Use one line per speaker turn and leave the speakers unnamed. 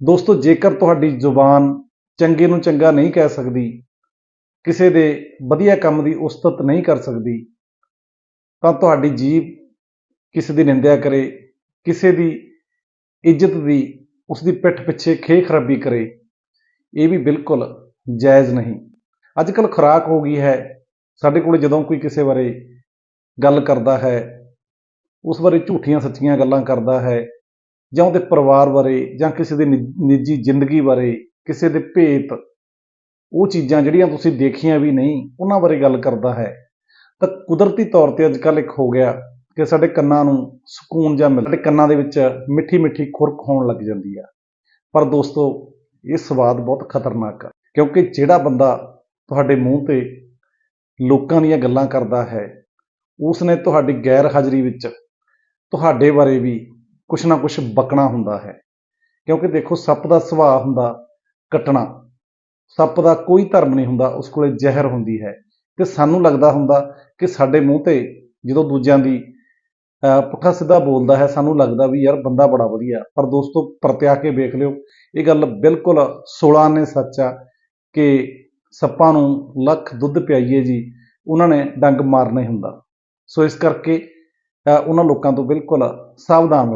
ਦੋਸਤੋ, ਜੇਕਰ ਤੁਹਾਡੀ ਜ਼ੁਬਾਨ ਚੰਗੇ ਨੂੰ ਚੰਗਾ ਨਹੀਂ ਕਹਿ ਸਕਦੀ, ਕਿਸੇ ਦੇ ਵਧੀਆ ਕੰਮ ਦੀ ਉਸਤਤ ਨਹੀਂ ਕਰ ਸਕਦੀ, ਤਾਂ ਤੁਹਾਡੀ ਜੀਭ ਕਿਸੇ ਦੀ ਨਿੰਦਿਆ ਕਰੇ, ਕਿਸੇ ਦੀ ਇੱਜ਼ਤ ਦੀ ਉਸ ਦੀ ਪਿੱਠ ਪਿੱਛੇ ਖੇ ਖਰਾਬੀ ਕਰੇ, ਇਹ ਵੀ ਬਿਲਕੁਲ ਜਾਇਜ਼ ਨਹੀਂ। ਅੱਜ ਕੱਲ ਖੁਰਾਕ ਹੋ ਗਈ ਹੈ, ਸਾਡੇ ਕੋਲ ਜਦੋਂ ਕੋਈ ਕਿਸੇ ਬਾਰੇ ਗੱਲ ਕਰਦਾ ਹੈ, ਉਸ ਬਾਰੇ ਝੂਠੀਆਂ ਸੱਚੀਆਂ ਗੱਲਾਂ ਕਰਦਾ ਹੈ ਜਾਂ ਉਹਦੇ ਪਰਿਵਾਰ ਬਾਰੇ ਜਾਂ ਕਿਸੇ ਦੀ ਨਿ- ਨਿੱਜੀ ਜ਼ਿੰਦਗੀ ਬਾਰੇ, ਕਿਸੇ ਦੇ ਭੇਤ, ਉਹ ਚੀਜ਼ਾਂ ਜਿਹੜੀਆਂ ਤੁਸੀਂ ਦੇਖੀਆਂ ਵੀ ਨਹੀਂ, ਉਹਨਾਂ ਬਾਰੇ ਗੱਲ ਕਰਦਾ ਹੈ। ਤਾਂ ਕੁਦਰਤੀ ਤੌਰ ਤੇ ਅੱਜ ਕੱਲ ਇੱਕ ਹੋ ਗਿਆ ਕਿ ਸਾਡੇ ਕੰਨਾਂ ਨੂੰ ਸਕੂਨ ਜਾਂ ਮਿਲ, ਸਾਡੇ ਕੰਨਾਂ ਦੇ ਵਿੱਚ ਮਿੱਠੀ ਮਿੱਠੀ ਖੁਰਕ ਹੋਣ ਲੱਗ ਜਾਂਦੀ ਆ। ਪਰ ਦੋਸਤੋ, ਇਹ ਸਵਾਦ ਬਹੁਤ ਖਤਰਨਾਕ ਆ, ਕਿਉਂਕਿ ਜਿਹੜਾ ਬੰਦਾ ਤੁਹਾਡੇ ਮੂੰਹ ਤੇ ਲੋਕਾਂ ਦੀਆਂ ਗੱਲਾਂ ਕਰਦਾ ਹੈ ਉਸ ਨੇ ਤੁਹਾਡੀ ਗੈਰ ਹਾਜ਼ਰੀ ਵਿੱਚ ਤੁਹਾਡੇ ਬਾਰੇ ਵੀ ਕੁਛ ਨਾ ਕੁਛ ਬਕਣਾ ਹੁੰਦਾ ਹੈ। ਕਿਉਂਕਿ ਦੇਖੋ, ਸੱਪ ਦਾ ਸੁਭਾਅ ਹੁੰਦਾ ਕੱਟਣਾ। ਸੱਪ ਦਾ ਕੋਈ ਧਰਮ ਨਹੀਂ ਹੁੰਦਾ, ਉਸ ਕੋਲੇ ਜ਼ਹਿਰ ਹੁੰਦੀ ਹੈ। ਤੇ ਸਾਨੂੰ ਲੱਗਦਾ ਹੁੰਦਾ ਕਿ ਸਾਡੇ ਮੂੰਹ ਤੇ ਜਦੋਂ ਦੂਜਿਆਂ ਦੀ ਪੁੱਠਾ ਸਿੱਧਾ ਬੋਲਦਾ ਹੈ, ਸਾਨੂੰ ਲੱਗਦਾ ਵੀ ਯਾਰ ਬੰਦਾ ਬੜਾ ਵਧੀਆ। ਪਰ ਦੋਸਤੋ, ਪਰਤਿਆ ਕੇ ਵੇਖ ਲਿਓ, ਇਹ ਗੱਲ ਬਿਲਕੁਲ 16 ਨੇ ਸੱਚ ਆ ਕਿ ਸੱਪਾਂ ਨੂੰ ਲੱਖ ਦੁੱਧ ਪਿਆਈਏ ਜੀ, ਉਹਨਾਂ ਨੇ ਡੰਗ ਮਾਰਨਾ ਹੀ ਹੁੰਦਾ। ਸੋ ਇਸ ਕਰਕੇ ਉਹਨਾਂ ਲੋਕਾਂ ਤੋਂ ਬਿਲਕੁਲ ਸਾਵਧਾਨ